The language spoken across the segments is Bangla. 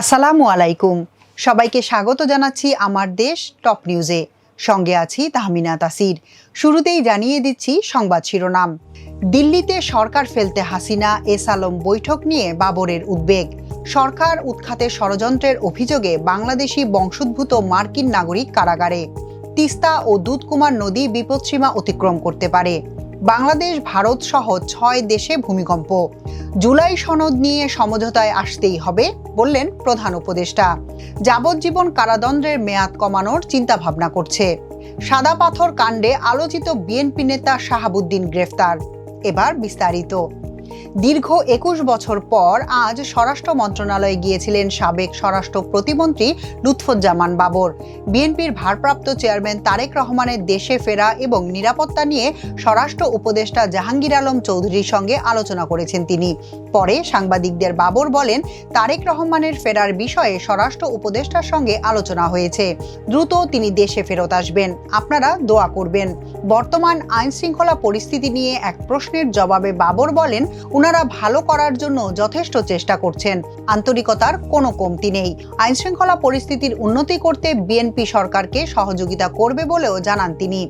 আসসালামু আলাইকুম। সবাইকে স্বাগত জানাচ্ছি আমার দেশ টপ নিউজে। সঙ্গে আছি তাহমিনা তাসির। শুরুতেই জানিয়ে দিচ্ছি সংবাদ শিরোনাম। দিল্লিতে সরকার ফেলতে হাসিনা এস আলম বৈঠক নিয়ে বাবরের উদ্বেগ। সরকার উৎখাতের ষড়যন্ত্রের অভিযোগে বাংলাদেশি বংশোদ্ভূত মার্কিন নাগরিক কারাগারে। তিস্তা ও দুধকুমার নদী বিপদসীমা অতিক্রম করতে পারে। বাংলাদেশ, ভারত সহ ছয় দেশে ভূমিকম্প। জুলাই সনদ নিয়ে সমঝোতায় আসতেই হবে, বললেন প্রধান উপদেষ্টা। যাবজ্জীবন কারাদণ্ডের মেয়াদ কমানোর চিন্তাভাবনা করছে। সাদা পাথর কাণ্ডে আলোচিত বিএনপি নেতা শাহাবুদ্দিন গ্রেফতার। এবার বিস্তারিত। দীর্ঘ একুশ বছর পর আজ স্বরাষ্ট্র মন্ত্রণালয়ে গিয়েছিলেন সাবেক স্বরাষ্ট্র প্রতিমন্ত্রী লুৎফুজ্জামান বাবর। বিএনপির ভারপ্রাপ্ত চেয়ারম্যান তারেক রহমানের দেশে ফেরা এবং নিরাপত্তা নিয়ে স্বরাষ্ট্র উপদেষ্টা জাহাঙ্গীর আলম চৌধুরীর সঙ্গে আলোচনা করেছেন তিনি। পরে সাংবাদিকদের বাবর বলেন, তারেক রহমানের ফেরার বিষয়ে স্বরাষ্ট্র উপদেষ্টার সঙ্গে আলোচনা হয়েছে। দ্রুত তিনি দেশে ফেরত আসবেন। আপনারা দোয়া করবেন। বর্তমান আইন শৃঙ্খলা পরিস্থিতি নিয়ে এক প্রশ্নের জবাবে বাবর বলেন উনারা ভালো করার জন্য যথেষ্ট চেষ্টা করছেন। আন্তরিকতার কোনো কমতি নেই। আইন শৃঙ্খলা পরিস্থিতির উন্নতি করতে বিএনপি সরকারকে সহযোগিতা করবে বলেও জানান তিনি।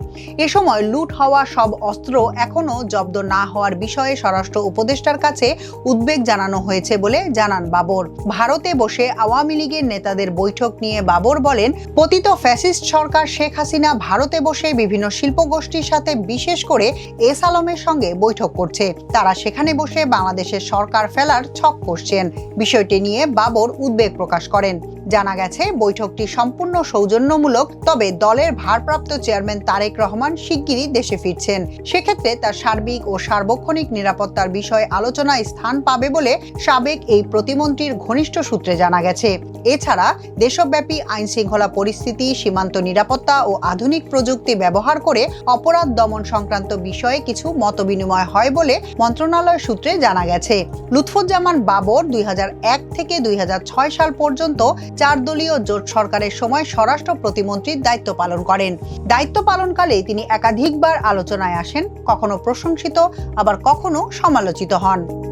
এ সময় লুট হওয়া সব অস্ত্র এখনও জব্দ না হওয়ার বিষয়ে স্বরাষ্ট্র উপদেষ্টার কাছে উদ্বেগ জানানো হয়েছে বলে জানান বাবর। ভারতে বসে আওয়ামী লীগের নেতাদের বৈঠক নিয়ে বাবর বলেন, পতিত ফ্যাসিস্ট সরকার শেখ হাসিনা ভারতে বসে বিভিন্ন শিল্পগোষ্ঠীর সাথে বিশেষ করে এস আলমের সঙ্গে বৈঠক করছে। তারা সেখানে বসে বাংলাদেশের সরকার ফেলার ছক কষছেন বিষয়টি নিয়ে বাবর উদ্বেগ প্রকাশ করেন। জানা গেছে, বৈঠকটি সম্পূর্ণ সৌজন্যমূলক, তবে দলের ভারপ্রাপ্ত চেয়ারম্যান তারেক রহমান শিগগিরই দেশে ফিরছেন। সেক্ষেত্রে তার সার্বিক ও সার্বক্ষণিক নিরাপত্তার বিষয়ে আলোচনায় স্থান পাবে বলে সাবেক এই প্রতিমন্ত্রীর ঘনিষ্ঠ সূত্রে জানা গেছে। এছাড়া, দেশব্যাপী আইন শৃঙ্খলা পরিস্থিতি, সীমান্ত নিরাপত্তা ও আধুনিক প্রযুক্তি ব্যবহার করে অপরাধ দমন সংক্রান্ত বিষয়ে কিছু মতবিনিময় হয় বলে মন্ত্রণালয় সূত্রে জানা গেছে। লুৎফুজ্জামান বাবর দুই হাজার এক থেকে দুই হাজার ছয় সাল পর্যন্ত চার দলীয় জোট সরকারের সময় স্বরাষ্ট্র প্রতিমন্ত্রীর দায়িত্ব পালন করেন। দায়িত্ব পালনকালে তিনি একাধিকবার আলোচনায় আসেন, কখনো প্রশংসিত, আবার কখনো সমালোচিত হন।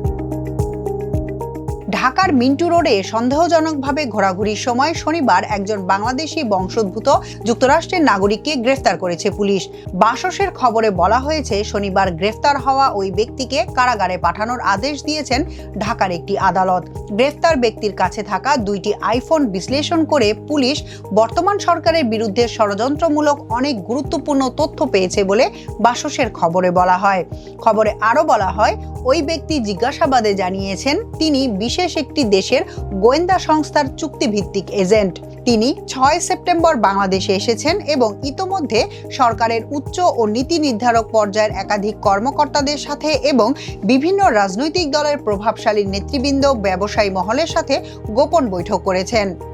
ঢাকার মিন্টু রোডে সন্দেহজনকভাবে ঘোরাঘুরির সময় শনিবার একজন বাংলাদেশি বংশোদ্ভূত যুক্তরাষ্ট্রের নাগরিককে গ্রেফতার করেছে পুলিশ। বাসসের খবরে বলা হয়েছে, শনিবার গ্রেফতার হওয়া ওই ব্যক্তিকে কারাগারে পাঠানোর আদেশ দিয়েছেন ঢাকার একটি আদালত। গ্রেফতার ব্যক্তির কাছে থাকা দুইটি আইফোন বিশ্লেষণ করে পুলিশ বর্তমান সরকারের বিরুদ্ধে ষড়যন্ত্রমূলক অনেক গুরুত্বপূর্ণ তথ্য পেয়েছে বলে বাসসের খবরে বলা হয়। খবরে আরও বলা হয়, ওই ব্যক্তি জিজ্ঞাসাবাদে জানিয়েছেন, তিনি বিশেষ একটি দেশের গোয়েন্দা সংস্থার চুক্তিভিত্তিক এজেন্ট। তিনি ছয় সেপ্টেম্বর বাংলাদেশে এসেছেন এবং ইতোমধ্যে সরকারের উচ্চ ও নীতি নির্ধারক পর্যায়ের একাধিক কর্মকর্তাদের সাথে এবং বিভিন্ন রাজনৈতিক দলের প্রভাবশালী নেতৃবৃন্দ ব্যবসায়ী মহলের সাথে গোপন বৈঠক করেছেন।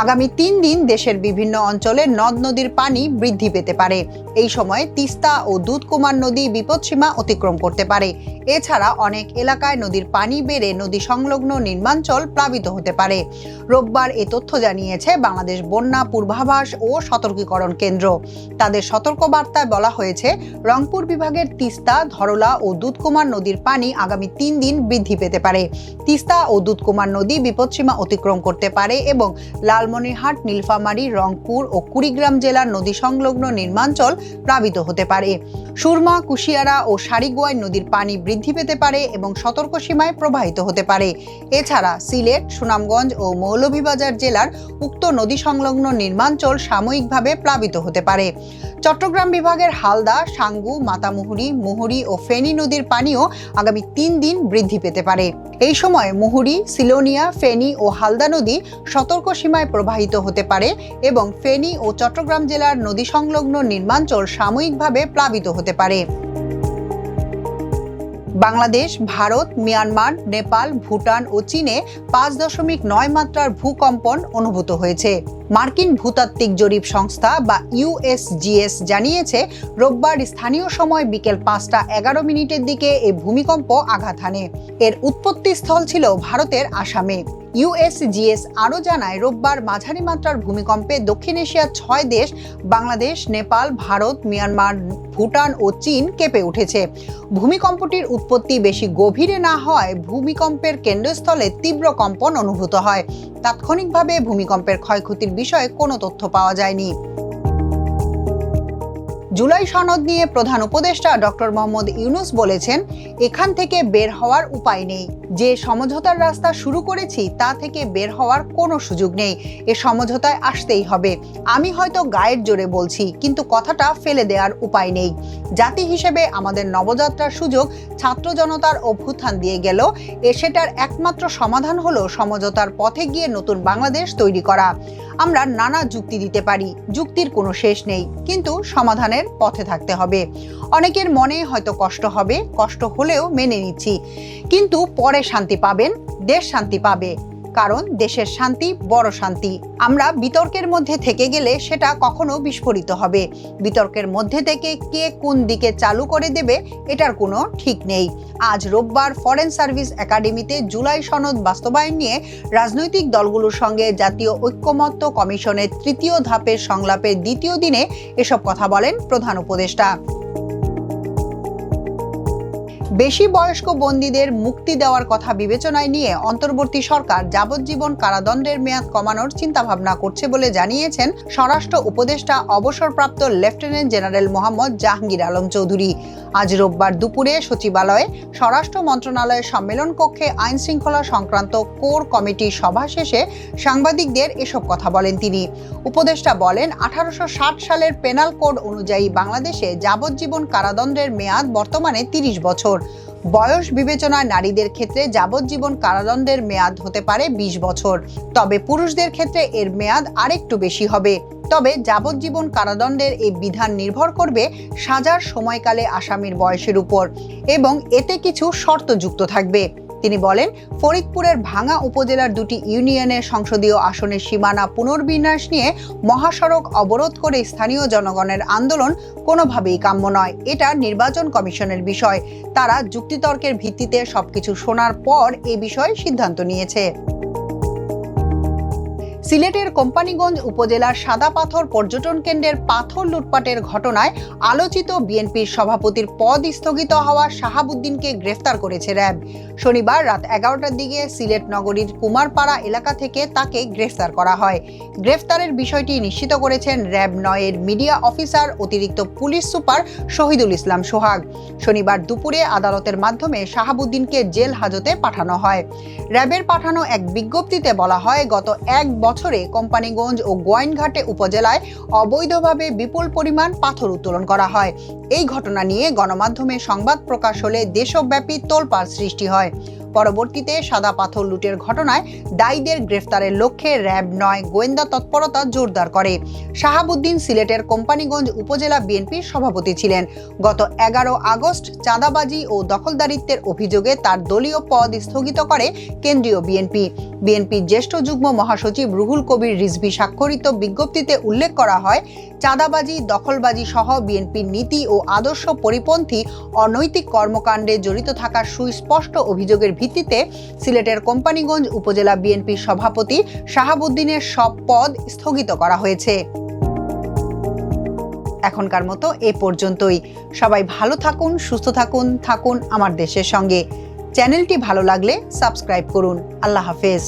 আগামী তিন দিন দেশের বিভিন্ন অঞ্চলে নদ নদীর পানি বৃদ্ধি পেতে পারে। এই সময় তিস্তা ও দুধকুমার নদী বিপদসীমা অতিক্রম করতে পারে। এছাড়া অনেক এলাকায় নদীর পানি বেড়ে নদী সংলগ্ন নির্মাঞ্চল প্লাবিত হতে পারে। রোববার এ তথ্য জানিয়েছে বাংলাদেশ বন্যা পূর্বাভাস ও সতর্কীকরণ কেন্দ্র। তাদের সতর্কবার্তায় বলা হয়েছে, রংপুর বিভাগের তিস্তা, ধরলা ও দুধকুমার নদীর পানি আগামী তিন দিন বৃদ্ধি পেতে পারে। তিস্তা ও দুধকুমার নদী বিপদসীমা অতিক্রম করতে পারে এবং লালমনিরহাট, নীলফামারী, রংপুর ও কুড়িগ্রাম জেলার নদী সংলগ্ন নির্মাঞ্চল প্লাবিত হতে পারে। সুরমা, কুশিয়ারা ও সারিগোয়াই নদীর পানি বৃদ্ধি পেতে পারে এবং সতর্ক সীমায় প্রবাহিত হতে পারে। এছাড়া সিলেট, সুনামগঞ্জ ও মৌলভীবাজার জেলার উক্ত নদী সংলগ্ন নির্মাঞ্চল সাময়িকভাবে প্লাবিত হতে পারে। চট্টগ্রাম বিভাগের হালদা, সাঙ্গু, মাতামুহুরি, মুহুরি ও ফেনী নদীর পানিও আগামী তিন দিন বৃদ্ধি পেতে পারে। এই সময় মুহুরি, সিলোনিয়া, ফেনী ও হালদা নদী সতর্ক সীমায় প্রবাহিত হতে পারে এবং ফেনী ও চট্টগ্রাম জেলার নদী সংলগ্ন নির্মাঞ্চল সাময়িকভাবে প্লাবিত হতে পারে। বাংলাদেশ, ভারত, মিয়ানমার, নেপাল, ভুটান ও চীনে পাঁচ দশমিক নয় মাত্রার ভূকম্পন অনুভূত হয়েছে। মার্কিন ভূতাত্ত্বিক জরিপ সংস্থা বা ইউএসজিএস জানিয়েছে, রোববার স্থানীয় সময় বিকেল পাঁচটা এগারো মিনিটের দিকে এই ভূমিকম্প আঘাত হানে। এর উৎপত্তি স্থল ছিল ভারতের আসামে। ইউএসজিএস আরও জানায়, রোববার মাঝারি মাত্রার ভূমিকম্পে দক্ষিণ এশিয়ার ছয় দেশ, বাংলাদেশ, নেপাল, ভারত, মিয়ানমার, ভুটান ও চীন কেঁপে উঠেছে। ভূমিকম্পটির উৎপত্তি বেশি গভীরে না হয় ভূমিকম্পের কেন্দ্রস্থলে তীব্র কম্পন অনুভূত হয়। তাৎক্ষণিকভাবে ভূমিকম্পের ক্ষয়ক্ষতির বিষয়ে কোনো তথ্য পাওয়া যায়নি। জুলাই সনদ নিয়ে প্রধান উপদেষ্টা ডক্টর মোহাম্মদ ইউনুস বলেছেন, এখান থেকে বের হওয়ার উপায় নেই। যে সমঝোতার রাস্তা শুরু করেছি, তা থেকে বের হওয়ার কোনো সুযোগ নেই। এ সমঝোতায় আসতেই হবে। আমি হয়তো গায়ের জোরে বলছি, কিন্তু কথাটা ফেলে দেওয়ার উপায় নেই। জাতি হিসেবে আমাদের নবযাত্রার সুযোগ ছাত্র জনতার অভ্যুত্থান দিয়ে গেল। এ সেটার একমাত্র সমাধান হলো সমঝোতার পথে গিয়ে নতুন বাংলাদেশ তৈরি করা। আমরা নানা যুক্তি দিতে পারি, যুক্তির কোনো শেষ নেই, কিন্তু সমাধানের পথে থাকতে হবে। অনেকের মনে হয়তো কষ্ট হবে, কষ্ট হলেও মেনে নিচ্ছি। কিন্তু পরে শান্তি পাবেন, দেশ শান্তি পাবে। কারণ দেশের শান্তি বড় শান্তি। আমরা বিতর্কের মধ্যে থেকে গেলে সেটা কখনো বিস্ফোরিত হবে। বিতর্কের মধ্যে থেকে কে কোন দিকে চালু করে দেবে, এটার কোনো ঠিক নেই। আজ রোববার ফরেন সার্ভিস একাডেমিতে জুলাই সনদ বাস্তবায়ন নিয়ে রাজনৈতিক দলগুলোর সঙ্গে জাতীয় ঐক্যমত্য কমিশনের তৃতীয় ধাপের সংলাপের দ্বিতীয় দিনে এসব কথা বলেন প্রধান উপদেষ্টা। বেশি বয়স্ক বন্দীদের মুক্তি দেওয়ার কথা বিবেচনায় নিয়ে অন্তর্বর্তী সরকার যাবজ্জীবন কারাদণ্ডের মেয়াদ কমানোর চিন্তাভাবনা করছে বলে জানিয়েছেন স্বরাষ্ট্র উপদেষ্টা অবসরপ্রাপ্ত লেফটেন্যান্ট জেনারেল মোহাম্মদ জাহাঙ্গীর আলম চৌধুরী। আজ রোববার দুপুরে সচিবালয়ে স্বরাষ্ট্র মন্ত্রণালয়ের সম্মেলন কক্ষে আইন শৃঙ্খলা সংক্রান্ত কোর কমিটির সভা শেষে সাংবাদিকদের এসব কথা বলেন তিনি। উপদেষ্টা বলেন, আঠারোশো ষাট সালের পেনাল কোড অনুযায়ী বাংলাদেশে যাবজ্জীবন কারাদণ্ডের মেয়াদ বর্তমানে তিরিশ বছর। বয়স বিবেচনায় নারীদের ক্ষেত্রে যাবজ্জীবন কারাদণ্ডের মেয়াদ হতে পারে ২০ বছর। তবে পুরুষদের ক্ষেত্রে এর মেয়াদ আরেকটু বেশি হবে। তবে যাবজ্জীবন কারাদণ্ডের এই বিধান নির্ভর করবে সাজার সময়কালে আসামির বয়সের উপর এবং এতে কিছু শর্ত যুক্ত থাকবে। তিনি বলেন, ফরিদপুরের ভাঙা উপজেলার দুটি ইউনিয়নের সংসদীয় আসনের সীমানা পুনর্বিন্যাস নিয়ে মহাসড়ক অবরোধ করে স্থানীয় জনগণের আন্দোলন কোনোভাবেই কাম্য নয়। এটা নির্বাচন কমিশনের বিষয়। তারা যুক্তিতর্কের ভিত্তিতে সবকিছু শোনার পর এ বিষয়ে সিদ্ধান্ত নিয়েছে। সিলেটের কোম্পানিগঞ্জ উপজেলার সাদা পাথর পর্যটন কেন্দ্রের পাথর লুটপাটের ঘটনায় আলোচিত বিএনপির সভাপতির পদ স্থগিত হওয়া শাহাবুদ্দিনকে গ্রেফতার করেছে র্যাব। শনিবার রাত এগারোটার দিকে সিলেট নগরীর কুমারপাড়া এলাকা থেকে তাকে গ্রেফতার করা হয়। গ্রেফতারের বিষয়টি নিশ্চিত করেছেন র্যাব নয়ের মিডিয়া অফিসার অতিরিক্ত পুলিশ সুপার শহীদুল ইসলাম সোহাগ। শনিবার দুপুরে আদালতের মাধ্যমে শাহাবুদ্দিনকে জেল হাজতে পাঠানো হয়। র্যাবের পাঠানো এক বিজ্ঞপ্তিতে বলা হয়, গত এক বছরে কোম্পানিগঞ্জ ও গোয়াইনঘাটে উপজেলায় অবৈধভাবে বিপুল পরিমাণ পাথর উত্তোলন করা হয়। এই ঘটনা নিয়ে গণমাধ্যমে সংবাদ প্রকাশ হলে দেশব্যাপী তোলপাড় সৃষ্টি হয়। পরবর্তীতে সাদা পাথর লুটের ঘটনায় দায়ীদের গ্রেফতারের লক্ষ্যে র্যাব নয়, গোয়েন্দা তৎপরতা জোরদার করে। শাহাবুদ্দিন সিলেটের কোম্পানিগঞ্জ উপজেলা বিএনপির সভাপতি ছিলেন। গত এগারো আগস্ট চাঁদাবাজি ও দখলদারিত্বের অভিযোগে তার দলীয় পদ স্থগিত করে কেন্দ্রীয় বিএনপি। বিএনপির জ্যেষ্ঠ যুগ্ম মহাসচিব রুহুল কবির রিজভি স্বাক্ষরিত বিজ্ঞপ্তিতে উল্লেখ করা হয়, চাঁদাবাজি, দখলবাজি সহ বিএনপির নীতি ও আদর্শ পরিপন্থী অনৈতিক কর্মকাণ্ডে জড়িত থাকার সুস্পষ্ট অভিযোগের ভিত্তিতে সিলেটের কোম্পানিগঞ্জ উপজেলা বিএনপির সভাপতি শাহাবুদ্দিনের সব পদ স্থগিত করা হয়েছে। এখনকার মতো এ পর্যন্তই। সবাই ভালো থাকুন, সুস্থ থাকুন থাকুন আমার দেশের সঙ্গে। চ্যানেলটি ভালো লাগলে সাবস্ক্রাইব করুন। আল্লাহ হাফেজ।